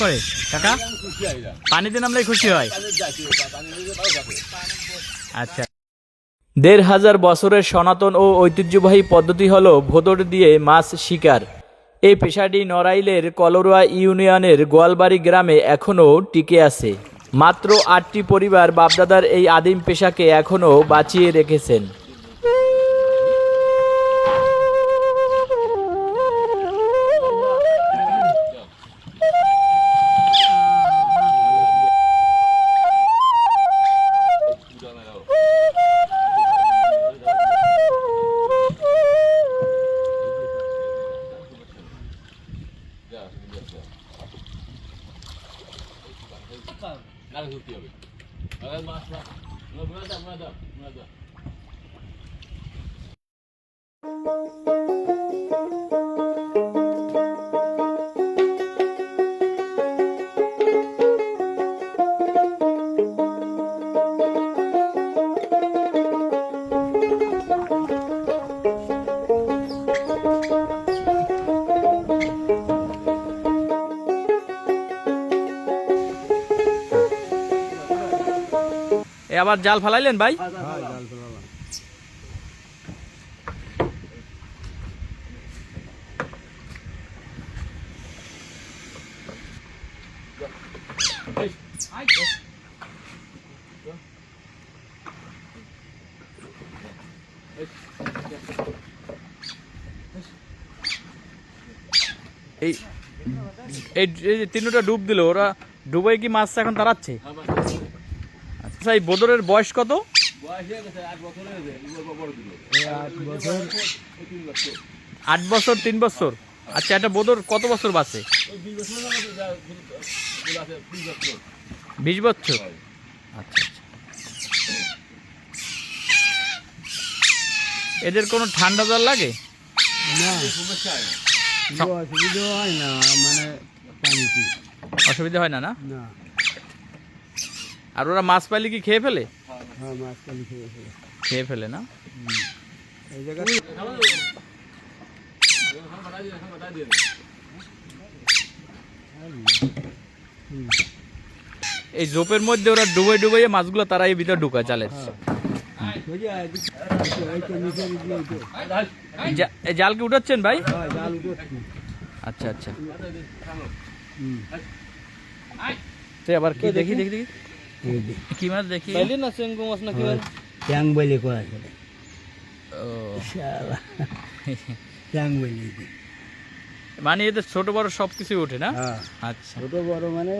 করে, কাকা? পানিতে নামলে খুশি হয়। আচ্ছা। দেড় হাজার বছরের সনাতন ও ঐতিহ্যবাহী পদ্ধতি হল ভোদর দিয়ে মাছ শিকার। এই পেশাটি নড়াইলের কলরোয়া ইউনিয়নের গোয়ালবাড়ি গ্রামে এখনও টিকে আছে। মাত্র আটটি পরিবার বাপদাদার এই আদিম পেশাকে এখনও বাঁচিয়ে রেখেছেন। কারা ধরতে হবে। কারা মাছ মাছ মুরাদা মুরাদা মুরাদা এ আবার জাল ফালাইলেন ভাই? এই এই এই তিনটা ডুব দিল ওরা ডুবে কি মাছ এখন তাড়াচ্ছে? আচ্ছা এই বোদরের বয়স কত? আট বছর তিন বছর? আচ্ছা একটা বোদর কত বছর বাঁচে? বিশ বছর আচ্ছা আচ্ছা। এদের কোনো ঠান্ডা জল লাগে? অসুবিধা হয় মানে অসুবিধা হয় না না? না। আর ওরা মাছ পাইলে কি খেয়ে ফেলে হ্যাঁ মাছ খেয়ে ফেলে খেয়ে ফেলে না এই জায়গা এই জোপের মধ্যে ওরা ডুবে ডুবে মাছগুলো তারা এই ভিতরে ঢুকায় জালের ওই যে এদিক- এই তো নিচের দিকে এই তো। এই জা- এই জালকে উঠাচ্ছেন ভাই হ্যাঁ, জাল। আচ্ছা আচ্ছা হুম। আবার কি দেখি দেখি দেখি। কি মাছ দেখি না চেঙ্গু মাছ না কি মাছ ট্যাং বলে কয় আসলে। ও শালা। বলে মানে এদের ছোট বড় সব কিছু ওঠে না হ্যাঁ আচ্ছা ছোট বড় মানে